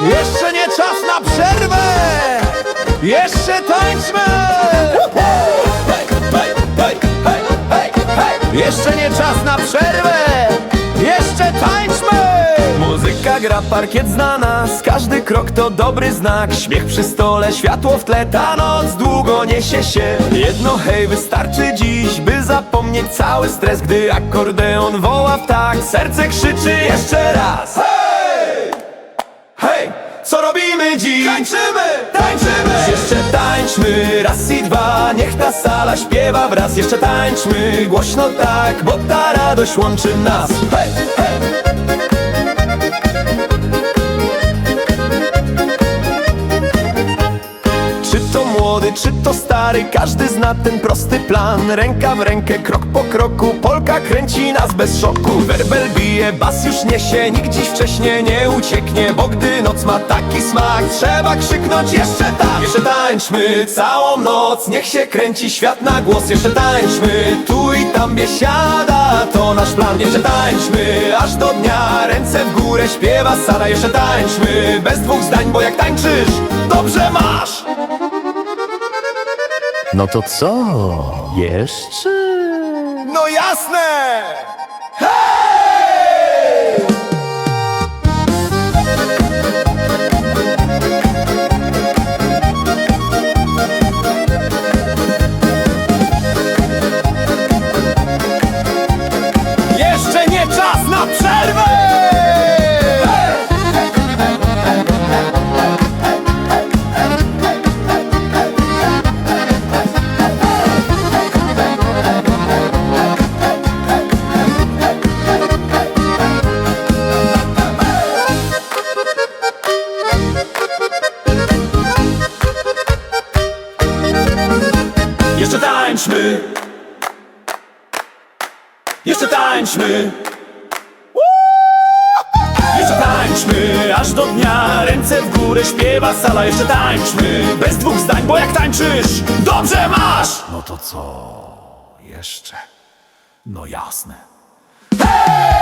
Jeszcze nie czas na przerwę! Jeszcze tańczmy! Jeszcze nie czas na przerwę! Jeszcze tańczmy! Muzyka gra, parkiet zna nas Każdy krok to dobry znak Śmiech przy stole, światło w tle Ta noc długo niesie się Jedno hej wystarczy dziś By zapomnieć cały stres Gdy akordeon woła w tak Serce krzyczy jeszcze raz dziś? Tańczymy! Tańczymy! Jeszcze tańczmy raz i dwa Niech ta sala śpiewa wraz Jeszcze tańczmy głośno tak Bo ta radość łączy nas Hej! Hej! Czy to młody, czy to każdy zna ten prosty plan. Ręka w rękę, krok po kroku, Polka kręci nas bez szoku. Werbel bije, bas już niesie, nikt dziś wcześnie nie ucieknie Bo gdy noc ma taki smak, trzeba krzyknąć jeszcze tak Jeszcze tańczmy całą noc, niech się kręci świat na głos. Jeszcze tańczmy, tu i tam biesiada, to nasz plan. Jeszcze tańczmy, aż do dnia, ręce w górę śpiewa Sara. Jeszcze tańczmy, bez dwóch zdań, bo jak tańczysz, dobrze masz No to co? Jeszcze? No jasne! Tańczmy! Jeszcze tańczmy! Jeszcze tańczmy, aż do dnia Ręce w górę śpiewa sala Jeszcze tańczmy, bez dwóch zdań Bo jak tańczysz, dobrze masz No to co jeszcze? No jasne. Hej!